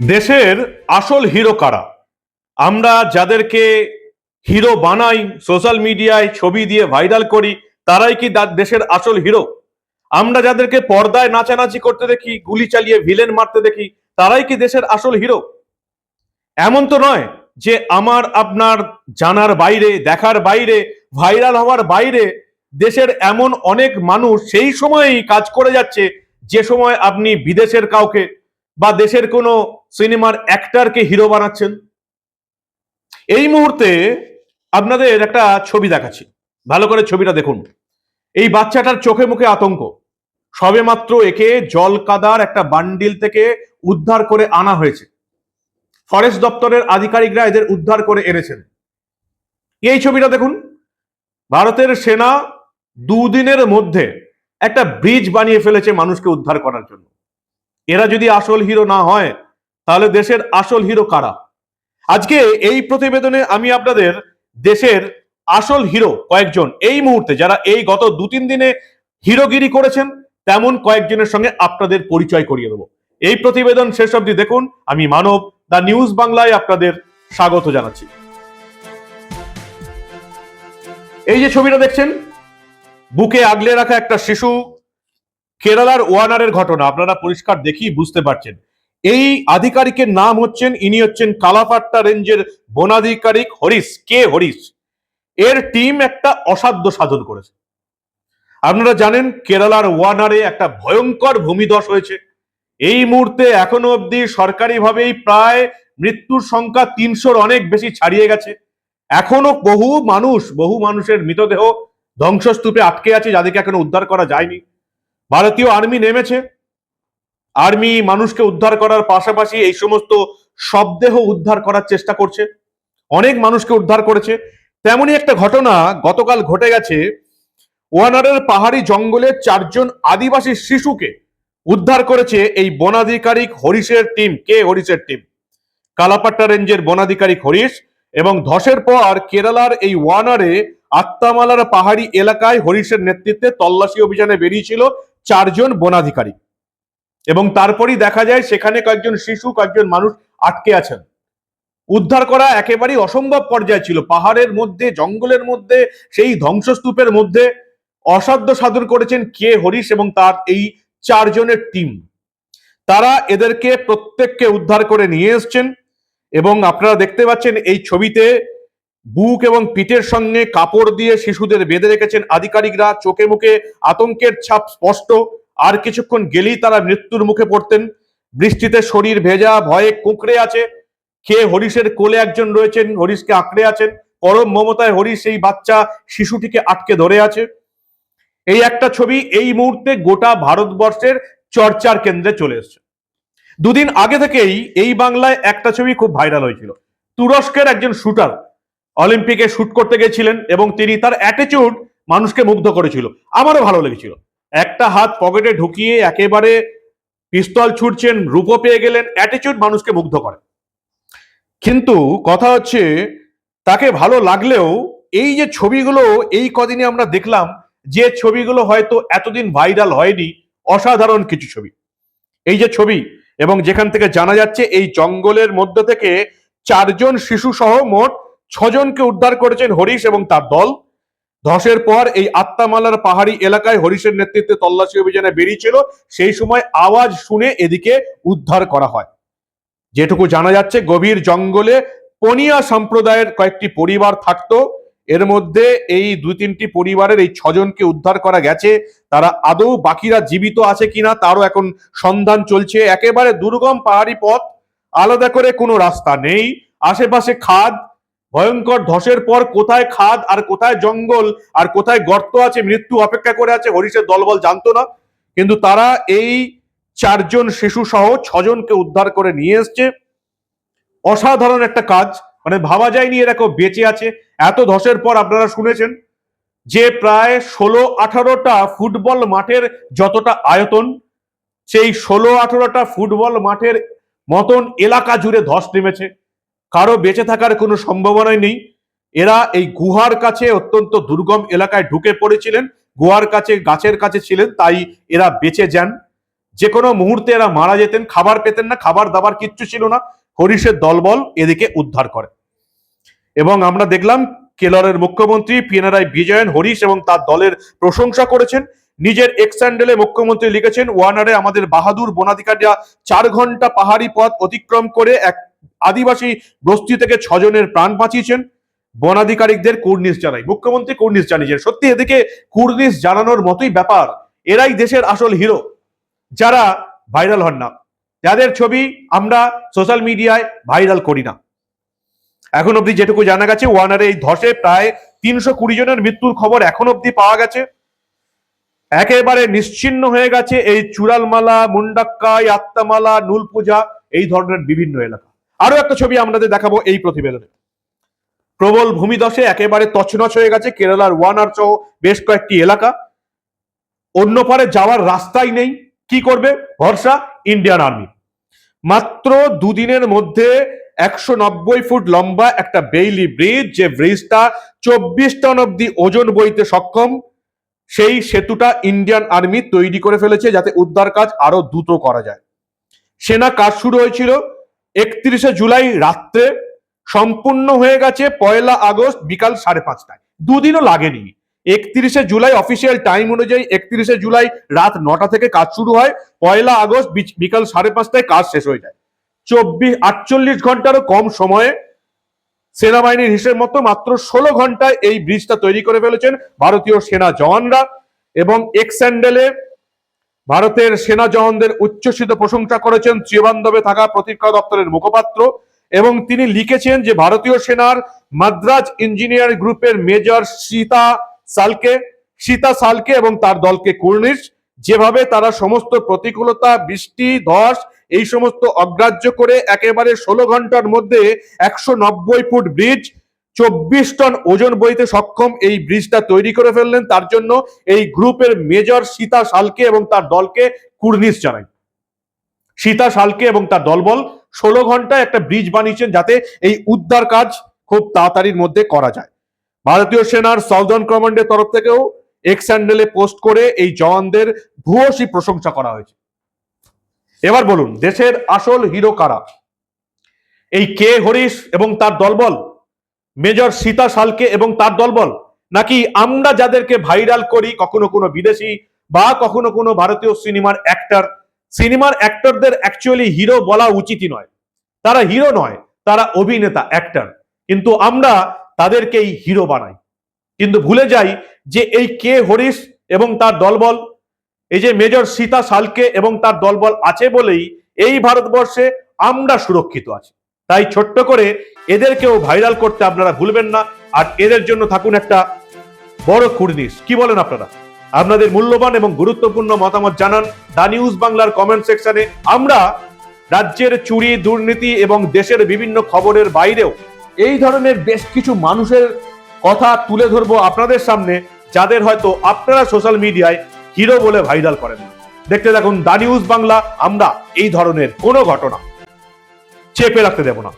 দেশের আসল হিরো কারা? আমরা যাদেরকে হিরো বানাই, সোশ্যাল মিডিয়ায় ছবি দিয়ে ভাইরাল করি, তারাই কি দেশের আসল হিরো? আমরা যাদেরকে পর্দায় নাচানাচি করতে দেখি, গুলি চালিয়ে ভিলেন মারতে দেখি, তারাই কি দেশের আসল হিরো? এমন তো নয় যে আমার, আপনার জানার বাইরে, দেখার বাইরে, ভাইরাল হওয়ার বাইরে দেশের এমন অনেক মানুষ সেই সময়ই কাজ করে যাচ্ছে, যে সময় আপনি বিদেশের কাউকে বা দেশের কোনো সিনেমার অ্যাক্টারকে হিরো বানাচ্ছেন? এই মুহূর্তে আপনাদের একটা ছবি দেখাচ্ছি। ভালো করে ছবিটা দেখুন। এই বাচ্চাটার চোখে মুখে আতঙ্ক। সবেমাত্র একে জল কাদার একটা বান্ডিল থেকে উদ্ধার করে আনা হয়েছে। ফরেস্ট দপ্তরের আধিকারিকরা এদের উদ্ধার করে এনেছেন। এই ছবিটা দেখুন। ভারতের সেনা দুদিনের মধ্যে একটা ব্রিজ বানিয়ে ফেলেছে মানুষকে উদ্ধার করার জন্য। এরা যদি আসল হিরো না হয়, তাহলে দেশের আসল হিরো কারা? আজকে এই প্রতিবেদনে আমি আপনাদের দেশের আসল হিরো কয়েকজন, এই মুহূর্তে যারা এই গত দু তিন দিনে হিরোগিরি করেছেন, তেমন কয়েকজনের সঙ্গে আপনাদের পরিচয় করিয়ে দেবো। এই প্রতিবেদন শেষ অবধি দেখুন, আমি মানব, দা নিউজ বাংলায় আপনাদের স্বাগত জানাচ্ছি। এই যে ছবিটা দেখছেন, বুকে আগলে রাখা একটা শিশু কেরালার ওয়ানারের ঘটনা, আপনারা পরিষ্কার দেখেই বুঝতে পারছেন। এই আধিকারিকের নাম হচ্ছেন, ইনি হচ্ছেন কালাপাট্টা রেঞ্জের বনাধিকারিক হরিশ, কে হরিশ? এর টিম একটা অসাধ্য সাধন করেছে। আপনারা জানেন, কেরালার ওয়ানারে একটা ভয়ঙ্কর ভূমিধস হয়েছে। এই মুহূর্তে এখনও অবধি সরকারিভাবেই প্রায় মৃত্যুর সংখ্যা তিনশোর অনেক বেশি ছাড়িয়ে গেছে। এখনও বহু মানুষ, বহু মানুষের মৃতদেহ ধ্বংসস্তূপে আটকে আছে, যাদেরকে এখনও উদ্ধার করা যায়নি। ভারতীয় আর্মি নেমেছে। আর্মি মানুষকে উদ্ধার করার পাশাপাশি এই সমস্ত শবদেহ উদ্ধার করার চেষ্টা করছে। অনেক মানুষকে উদ্ধার করেছে। তেমনই একটা ঘটনা গতকাল ঘটে গেছে। ওয়ানারের পাহাড়ি জঙ্গলে চারজন আদিবাসী শিশুকে উদ্ধার করেছে এই বনাধিকারিক হরিশের টিম কে হরিশের টিম কালাপাট্টা রেঞ্জের বনাধিকারিক হরিশ এবং ধসের পর কেরালার এই ওয়ানারে আত্মামালার পাহাড়ি এলাকায় হরিশের নেতৃত্বে তল্লাশি অভিযানে বেরিয়েছিল চারজন বনাধিকারী। এবং তারপরই দেখা যায় সেখানে কয়েকজন শিশু, কয়েকজন মানুষ আটকে আছেন। উদ্ধার করা একেবারেই অসম্ভব পর্যায়ে ছিল। পাহাড়ের মধ্যে, জঙ্গলের মধ্যে, সেই ধ্বংসস্তূপের মধ্যে অসাধ্য সাধন করেছেন কে হরিশ এবং তার এই চারজনের টিম তারা এদেরকে প্রত্যেককে উদ্ধার করে নিয়ে এসছেন এবং আপনারা দেখতে পাচ্ছেন এই ছবিতে বুক এবং পিঠের সঙ্গে কাপড় দিয়ে শিশুদের বেঁধে রেখেছেন আধিকারিকরা। চোখে মুখে আতঙ্কের ছাপ স্পষ্ট। আর কিছুক্ষণ গেলেই তারা মৃত্যুর মুখে পড়তেন। বৃষ্টিতে শরীর ভেজা, ভয়ে কুঁকড়ে আছে। কে হরিশের কোলে একজন রয়েছেন, হরিশকে আঁকড়ে আছেন। পরম মমতায় হরিশ এই বাচ্চা শিশুটিকে আটকে ধরে আছে। এই একটা ছবি এই মুহূর্তে গোটা ভারতবর্ষের চর্চার কেন্দ্রে চলে এসছে। দুদিন আগে থেকেই এই বাংলায় একটা ছবি খুব ভাইরাল হয়েছিল। তুরস্কের একজন শুটার অলিম্পিকে শুট করতে গেছিলেন এবং তিনি তার অ্যাটিটিউড মানুষকে মুগ্ধ করেছিল। আমারও ভালো লেগেছিল। একটা হাত পকেটে ঢুকিয়ে একেবারে পিস্তল ছুটছেন রূপো পেয়ে গেলেন অ্যাটিটিউড মানুষকে মুগ্ধ করে। কিন্তু কথা হচ্ছে, তাকে ভালো লাগলেও এই যে ছবিগুলো, এই কদিনে আমরা দেখলাম যে ছবিগুলো হয়তো এতদিন ভাইরাল হয়নি, অসাধারণ কিছু ছবি। এই যে ছবি এবং যেখান থেকে জানা যাচ্ছে, এই জঙ্গলের মধ্যে থেকে চারজন শিশু সহ মোট ছজনকে উদ্ধার করেছেন হরিশ এবং তার দল। ধসের পর এই আত্মামালার পাহাড়ি এলাকায় হরিশের নেতৃত্বে তল্লাশি অভিযানে বেরিয়েছিল। সেই সময় আওয়াজ শুনে এদিকে উদ্ধার করা হয়। যেটুকু জানা যাচ্ছে, গভীর জঙ্গলে পনিয়া সম্প্রদায়ের কয়েকটি পরিবার থাকতো। এর মধ্যে এই দুই তিনটি পরিবারের এই ছজনকে উদ্ধার করা গেছে। তারা আদৌ বাকিরা জীবিত আছে কিনা, তারও এখন সন্ধান চলছে। একেবারে দুর্গম পাহাড়ি পথ, আলাদা করে কোনো রাস্তা নেই। আশেপাশে খাদ ভয়ঙ্কর ধসের পর কোথায় খাদ আর কোথায় জঙ্গল আর কোথায় গর্ত আছে, মৃত্যু অপেক্ষা করে আছে, হরিশের দলবল জানতো না। কিন্তু তারা এই চারজন শিশু সহ ছজনকে উদ্ধার করে নিয়ে এসছে। অসাধারণ একটা কাজ মানে ভাবা যায়নি এরা কেউ বেঁচে আছে। এত ধসের পর আপনারা শুনেছেন যে প্রায় ষোলো আঠারোটা ফুটবল মাঠের যতটা আয়তন, সেই ষোলো আঠারোটা ফুটবল মাঠের মতন এলাকা জুড়ে ধস নেমেছে। কারও বেঁচে থাকার কোনো সম্ভাবনাই নেই। এরা এই গুহার কাছে অত্যন্ত দুর্গম এলাকায় ঢুকে পড়েছিলেন, গুহার কাছে, গাছের কাছে ছিলেন, তাই এরা বেঁচে যান। যে কোনো মুহূর্তে এরা মারা যেতেন, খাবার পেতেন না, খাবার দাবার কিচ্ছু ছিল না। হরিশের দলবল এদিকে উদ্ধার করে। এবং আমরা দেখলাম কেরলের মুখ্যমন্ত্রী পিনারাই বিজয়ন হরিশ এবং তার দলের প্রশংসা করেছেন। নিজের এক্স হ্যান্ডেলে মুখ্যমন্ত্রী লিখেছেন, ওয়ানারে আমাদের বাহাদুর বনাধিকারীরা চার ঘণ্টা পাহাড়ি পথ অতিক্রম করে এক আদিবাসী বস্তি থেকে ছজনের প্রাণ বাঁচিয়েছেন। বনাধিকারিকদের কুর্নিশ জানাই। মুখ্যমন্ত্রী কুর্নিশ জানিয়েছেন, সত্যি এদিকে কুর্নিশ জানানোর মতোই ব্যাপার। এরাই দেশের আসল হিরো, যারা ভাইরাল হন না। যাদের ছবি আমরা সোশ্যাল মিডিয়ায় ভাইরাল করি না। এখন অব্দি যেটুকু জানা গেছে, ওয়ানারে এই ধসে প্রায় তিনশো কুড়ি জনের মৃত্যুর খবর এখন অবধি পাওয়া গেছে। একেবারে নিশ্চিন্ন হয়ে গেছে এই চূড়ালমালা, মুন্ডাক্কাই, আত্মামালা নুল পূজা এই ধরনের বিভিন্ন এলাকা। আরও একটা ছবি আমাদের দেখাবো এই প্রতিবেদনে। প্রবল ভূমিদশে একেবারে তছনছ হয়ে গেছে কেরালার ওয়ানার সহ বেশ কয়েকটি এলাকা। অন্য পারে যাওয়ার রাস্তাই নেই। কি করবে? ভরসা ইন্ডিয়ান আর্মি। মাত্র দুদিনের মধ্যে একশো নব্বই ফুট লম্বা একটা বেইলি ব্রিজ, যে ব্রিজটা চব্বিশ টন অব্দি ওজন বইতে সক্ষম, সেই সেতুটা ইন্ডিয়ান আর্মি তৈরি করে ফেলেছে যাতে উদ্ধার কাজ আরও দ্রুত করা যায়। সেনা কাজ শুরু হয়েছিল। একত্রিশে জুলাই রাত্রে সম্পূর্ণ হয়ে গেছে পয়লা আগস্ট বিকাল সাড়ে পাঁচটায়। দুদিনও লাগেনি। একত্রিশে জুলাই অফিসিয়াল টাইম অনুযায়ী একত্রিশে জুলাই রাত নটা থেকে কাজ শুরু হয়। পয়লা আগস্ট বিকাল সাড়ে পাঁচটায় কাজ শেষ হয়ে যায়। চব্বিশ, আটচল্লিশ ঘন্টারও কম সময়ে সেনাবাহিনীর হিসেব মতো মাত্র ষোলো ঘন্টায় এই ব্রিজটা তৈরি করে ফেলেছেন ভারতীয় সেনা জওয়ানরা এবং এক্স স্যান্ডেলে ভারতের সেনা জওয়ানদের উচ্ছ্বসিত প্রশংসা করেছেন ত্রিবান্ধবে থাকা প্রতিরক্ষা দপ্তরের মুখপাত্র এবং তিনি লিখেছেন যে ভারতীয় সেনার মাদ্রাজ ইঞ্জিনিয়ার গ্রুপের মেজর সীতা সালকে সীতা সালকে এবং তার দলকে কুর্নিশ। যেভাবে তারা সমস্ত প্রতিকূলতা, বৃষ্টি, ধস, এই সমস্ত অগ্রাহ্য করে একেবারে ষোলো ঘণ্টার মধ্যে একশো নব্বই ফুট ব্রিজ চব্বিশ টন ওজন বইতে সক্ষম এই ব্রিজটা তৈরি করে ফেললেন। তার জন্য এই গ্রুপের মেজর সীতা সালকে এবং তার দলকে কুর্নিশ জানাই। সীতা সালকে এবং তার দলবল ষোলো ঘন্টায় একটা ব্রিজ বানিয়েছেন যাতে এই উদ্ধার কাজ খুব তাড়াতাড়ির মধ্যে করা যায়। ভারতীয় সেনার সাউদার্ন কমান্ডের তরফ থেকেও এক্স হ্যান্ডেলে পোস্ট করে এই জওয়ানদের ভূয়সী প্রশংসা করা হয়েছে। এবার বলুন, দেশের আসল হিরো কারা? এই কে হরিশ এবং তার দলবল মেজর সীতা সালকে এবং তার দলবল, নাকি আমরা যাদেরকে ভাইরাল করি কখনো কোনো বিদেশি বা কখনো কোনো ভারতীয় সিনেমার অ্যাক্টর সিনেমার অ্যাক্টরদের অ্যাকচুয়ালি হিরো বলা উচিতই নয়। তারা হিরো নয়, তারা অভিনেতা অ্যাক্টর কিন্তু আমরা তাদেরকেই হিরো বানাই। কিন্তু ভুলে যাই যে এই কে হরিশ এবং তার দলবল, এই যে মেজর সীতা সালকে এবং তার দলবল আছে বলেই এই ভারতবর্ষে আমরা সুরক্ষিত আছি। তাই ছোট্ট করে এদেরকেও ভাইরাল করতে আপনারা ভুলবেন না। আর এদের জন্য থাকুন একটা বড় কুর্নিশ কি বলেন আপনারা? আপনাদের মূল্যবান এবং গুরুত্বপূর্ণ মতামত জানান দা নিউজ বাংলার কমেন্ট সেকশনে। আমরা রাজ্যের চুরি, দুর্নীতি এবং দেশের বিভিন্ন খবরের বাইরেও এই ধরনের বেশ কিছু মানুষের কথা তুলে ধরবো আপনাদের সামনে, যাদের হয়তো আপনারা সোশ্যাল মিডিয়ায় হিরো বলে ভাইরাল করেন দেখতে দেখুন দা নিউজ বাংলা। আমরা এই ধরনের কোনো ঘটনা চেপে রাখতে দেব না।